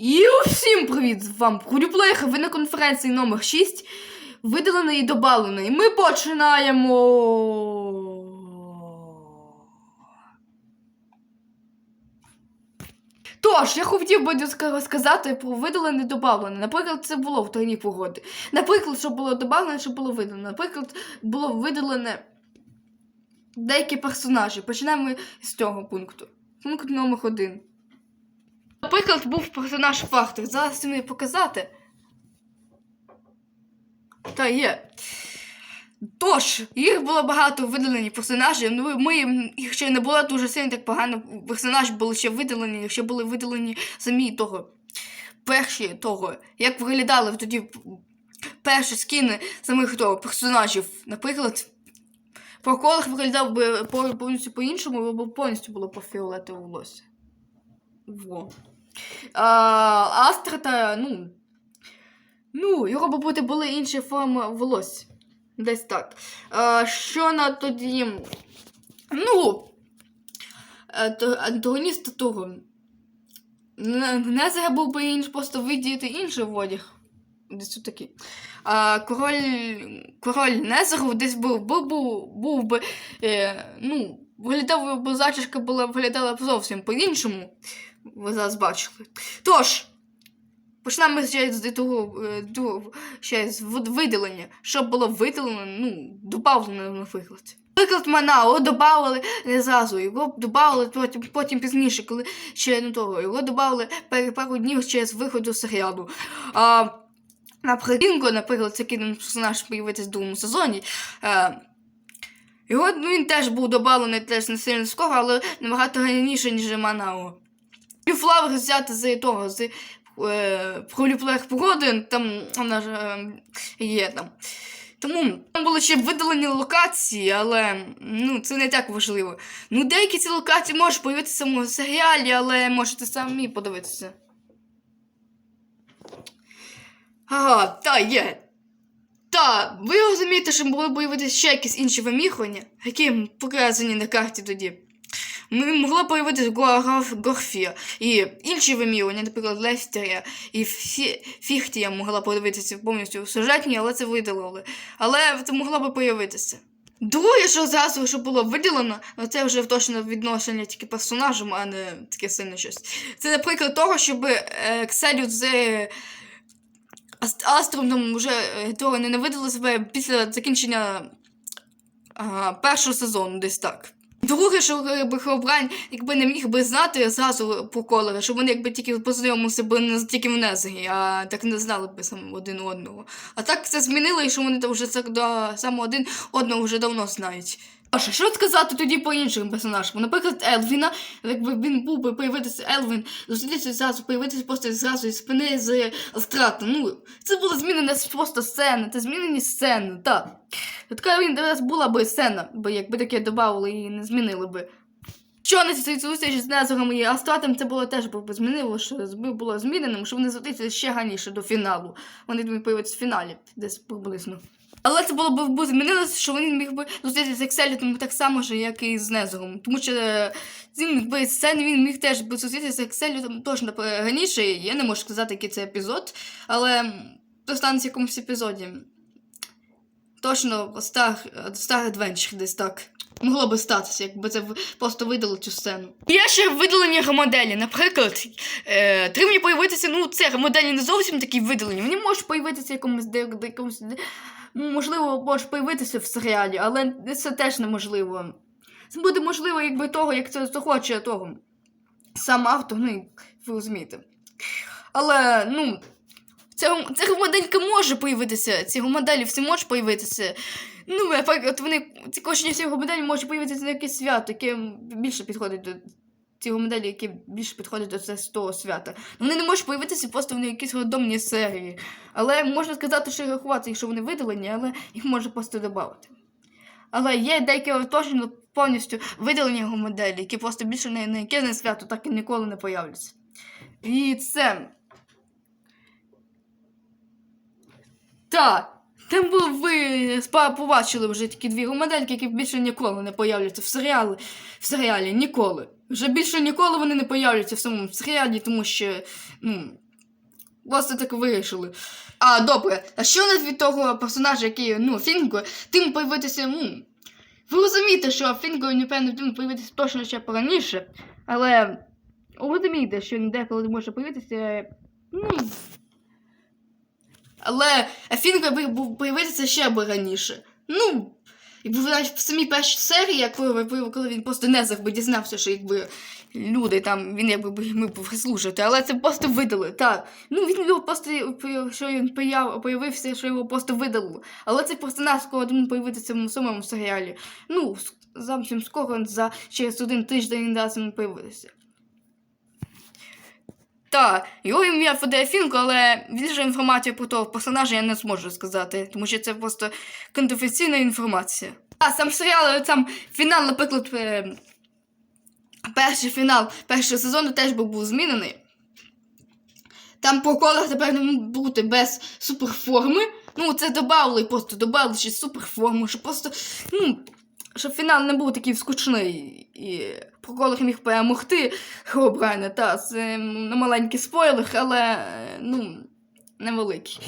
І усім привіт! З вами ви на конференції номер 6 видалений і добавлений. Ми починаємо. Тож, я хотів би розказати про видалене і добавлене. Наприклад, це було в тройній погоди. Наприклад, що було добавлене, що було видалено. Наприклад, було видалене деякі персонажі. Починаємо з цього пункту. Пункт номер один. Наприклад, був персонаж Фактор. Зараз мені показати. Та є. Тож, їх було багато видалені персонажів. Ну, ми їх ще не було дуже сильно так погано. Персонажі були ще видалені, ще були видалені самі того. Перші того, як виглядали тоді перші скіни самих того персонажів. Наприклад, Проколор виглядав би повністю по-іншому, бо повністю було по фіолетове волосся. Во. А, Астра та, ну. Ну, його би бути були інші форми волосся. Десь так. А, що на тоді. Ну. Антагоніст того. Не, забув би інш, просто видіти інший одяг. Десь тут такий. А король, король Незеру десь був, був, був, був би. Е, ну, виглядав, бо зачіска була виглядала б зовсім по-іншому. Ви зараз бачили. Тож, почнемо ще з того, е, ще з вид- видалення. Що було видалено, ну, добавлено, наприклад. Наприклад, Манао додавали не зразу, його додавали потім, потім пізніше, коли ще не того. Його додавали пер- пару днів ще з виходу серіалу. А, наприклад, Кінго, наприклад, це кінний персонаж появиться в другому сезоні. Е, його, ну, він теж був добавлений теж не сильно скоро, але набагато раніше, ніж Манао. І Флавер взяти з того, з е, пролюплех погоди, там вона ж е, є там. Тому там були ще видалені локації, але ну, це не так важливо. Ну, деякі ці локації можуть появитися в серіалі, але можете самі подивитися. Ага, та є. Та, ви розумієте, що могли появитися ще якісь інші вимірювання, які показані на карті тоді. М- Могло появитися Горфія і інші вимірювання, наприклад, Лестерія і Фі- Фіхтія могла появитися повністю в сюжетній, але це видалили. Але це могло би появитися. Друге, що зразу що було виділено, ну, це вже точно відношення тільки персонажам, а не таке сильне щось. Це, наприклад, того, щоб е, Кселют з Аст- Астром вже е, того ненавидели себе після закінчення ага, першого сезону, десь так. Друге, що якби Хеобрайн якби не міг би знати зразу про колера, що вони якби тільки познайомилися б не тільки в Незері, а так не знали б сам один одного. А так це змінило, і що вони вже це до саме один одного вже давно знають. А що, сказати тоді по іншим персонажам? Наприклад, Елвіна, якби він був би появитися Елвін, зустрітися зразу, появитися просто зразу із спини з Астрата. Ну, це була змінена просто сцена, це змінені сцени, так. Така він зараз була би сцена, бо якби таке додавали і не змінили би. Що на цій зустрічі з Незором і Астратом, це було теж би змінило, що було зміненим, що вони зустрілися ще раніше до фіналу. Вони думаю, появляться в фіналі, десь приблизно. Але це було б змінилося, що він міг би зустрітися з Екселітом так само ж, як і з Незором. Тому що е, він сцені він міг теж би зустрітися з Екселітом точно раніше. Я не можу сказати, який це епізод, але то станеться в якомусь епізоді. Точно Star, Star Adventure десь так. Могло би статися, якби це просто видали цю сцену. Є ще видалені громоделі. Наприклад, е, тримні появитися, ну, це громоделі не зовсім такі видалені. Вони можуть появитися в якомусь де, де, якомусь, де, ну, можливо, можуть появитися в серіалі, але це теж неможливо. Це буде можливо, якби того, як це захоче того. Сам автор, ну, ви розумієте. Але, ну, Ця, ця моделька може появитися, ці моделі всі можуть появитися. Ну, наприклад, вони, ці кожні всі моделі можуть появитися на якесь свято, яке більше підходить до ці моделі, які більше підходять до того свята. Вони не можуть появитися просто в якісь рандомні серії. Але можна сказати, що рахувати, що вони видалені, але їх можна просто додати. Але є деякі точно повністю видалені моделі, які просто більше на яке не свято, так і ніколи не появляться. І це. Так, було ви побачили вже такі дві модельки, які більше ніколи не появляться в серіалі, в серіалі ніколи. Вже більше ніколи вони не появляться в самому серіалі, тому що ну, Просто так вирішили. А, добре, а що нас від того персонажа, який, ну, Фінго, тим появитися, ну. Ви розумієте, що Фінго, напевно, тим появитися точно ще пораніше, але розумієте, що деколи може появитися, ну. Але би був появитися ще б раніше. Ну, якби навіть в самій першій серії, як коли він просто не би дізнався, що якби люди там, він якби би міг би служити, але це просто видали. Так. Ну він його просто що він появ, появився, що його просто видали. Але цей персонаж скоро думаю, появитися в самому серіалі. Ну, зовсім скоро за через один тиждень він дасть йому появитися. Так, його ім'я Федея Фінко, але більше інформацію про того персонажа я не зможу сказати, тому що це просто конфіденційна інформація. А сам серіал, там фінал, наприклад, е, перший фінал першого сезону теж був, змінений. Там по колах тепер не бути без суперформи. Ну, це додали, просто додали ще суперформу, щоб просто, ну, щоб фінал не був такий скучний. І Проколор міг перемогти Хеобрайна. Та, це не маленький спойлер, але ну, невеликий.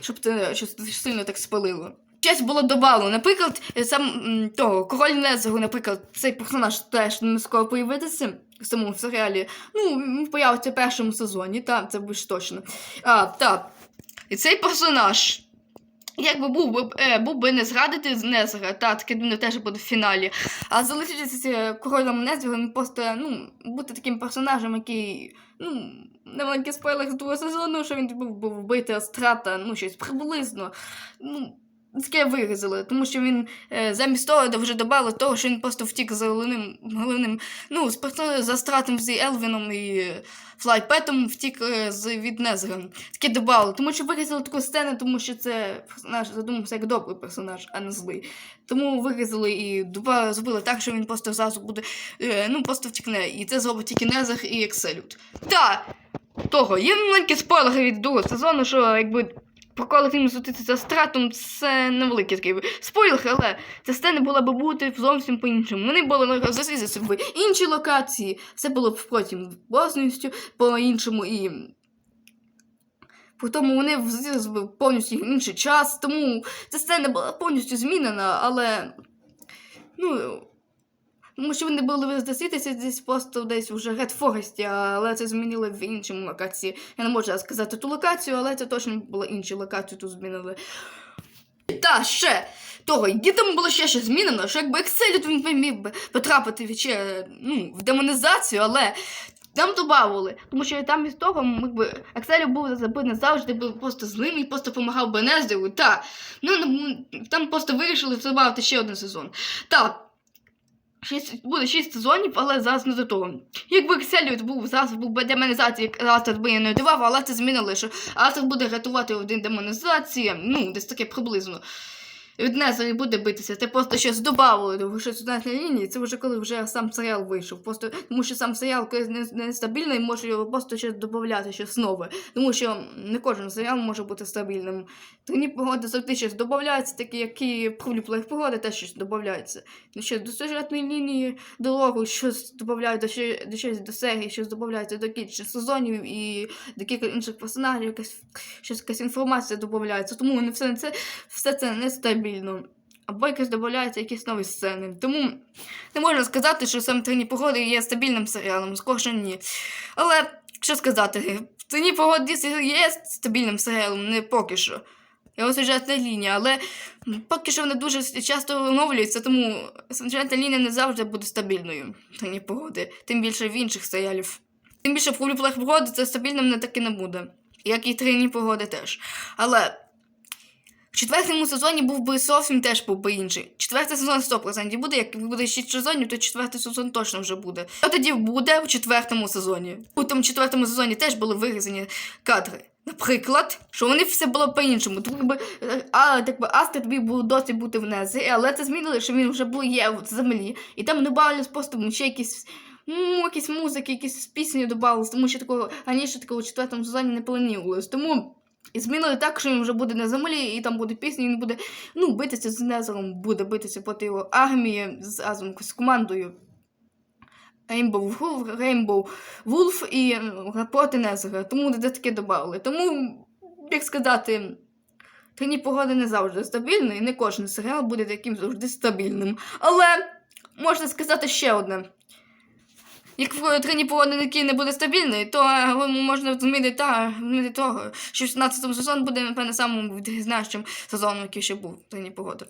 Щоб це щось сильно так спалило. Щось було добавлено. Наприклад, сам того, король Незеру, наприклад, цей персонаж теж не скоро появитися в самому серіалі. Ну, він появиться в першому сезоні, так, це більш точно. А, так. І цей персонаж. Якби був би, е, був би не зрадити з Незера, та таке думаю, теж буде в фіналі. А залишитися королем Незером просто ну, бути таким персонажем, який. Ну, невеликий спойлер з другого сезону, що він був, би вбити Астрата, ну, щось приблизно. Ну, таке вирізали, тому що він е, замість того вже додали того, що він просто втік за головним, головним ну, за Астратом з Елвіном і Флайпетом втік е, з від Незера. Таке додали, тому що вирізали таку сцену, тому що це персонаж задумався як добрий персонаж, а не злий. Тому вирізали і доба- зробили так, що він просто зразу буде, е, ну, просто втікне. І це зробить тільки Незер і Екселют. Так, того, є маленькі спойлери від другого сезону, що якби проколи тим зустрітися з Астратом, це невеликий такий спойлер, але ця сцена була б бути зовсім по-іншому. Вони були зустрітися в іншій локації, все було б потім повністю по-іншому і. При тому вони взялися б повністю інший час, тому ця сцена була повністю змінена, але. Ну. Тому що вони були зустрітися десь просто десь вже Ред Форесті, але це змінили в іншому локації. Я не можу сказати ту локацію, але це точно була інша локація, тут змінили. Та ще того, і там було ще щось змінено, що якби Excel він міг би потрапити в, ще, ну, в демонізацію, але там додавали, тому що там із того, якби Аксель був забитий завжди був просто злим і просто допомагав Бенездеру. Та ну ну, там просто вирішили додати ще один сезон. Так. Шість, буде шість сезонів, але зараз не до того. Якби Кселіт був зараз був би демонізація, Астер би я не давав, але це змінили, що Астер буде рятувати один демонізації, ну, десь таке приблизно. Від Незері буде битися, це просто щось додавали до щось на лінії, це вже коли вже сам серіал вийшов. Просто тому що сам серіал нестабільний, може його просто щось додати, щось нове. Тому що не кожен серіал може бути стабільним. Трені погоди завжди щось додається, такі, які пролюблих погоди теж щось додається. Ну що до сюжетної лінії дорогу щось додають, до, ще- до щось до серії, щось додається до кількох сезонів і до кількох інших персонажів, якась щось якась інформація додається. Тому не все це все це нестабільно. Або якось додається якісь нові сцени. Тому не можна сказати, що саме Трені погоди є стабільним серіалом, скорше ні. Але що сказати, Трені погоди є стабільним серіалом, не поки що. Його сюжетна лінія, але поки що вона дуже часто оновлюється, тому сюжетна лінія не завжди буде стабільною. Трені погоди, тим більше в інших серіалів. Тим більше в полюблах погоди це стабільним не таки не буде. Як і трійні погоди теж. Але четвертому сезоні був би зовсім теж був би інший. Четвертий сезон 100% буде. Як буде 6 сезонів, то четвертий сезон точно вже буде. Що тоді буде в четвертому сезоні? У тому четвертому сезоні теж були вирізані кадри. Наприклад, що вони все було по-іншому. Якби, е, а, так би Астер тобі було досі бути в Незері, але це змінили, що він вже був є в землі. І там додали просто ще якісь. Ну, якісь музики, якісь пісні додавалися, тому що такого раніше такого у четвертому сезоні не планувалось. Тому і змінили так, що він вже буде на землі, і там буде пісня, він буде ну, битися з Незером, буде битися проти його армії з разом з командою. Rainbow Wolf, і проти Незера. Тому де таке додали. Тому, як сказати, Тині погоди не завжди стабільна, і не кожен серіал буде таким завжди стабільним. Але можна сказати ще одне. Як в трині погоди не буде стабільний, то е, можна змінити та змінити того, що 16 сезон буде, напевно, самим відрізняючим сезоном, який ще був в трині погоди.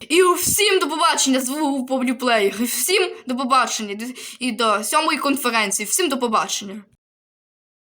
І всім до побачення звук Плеєр. Всім до побачення і до сьомої конференції. Всім до побачення.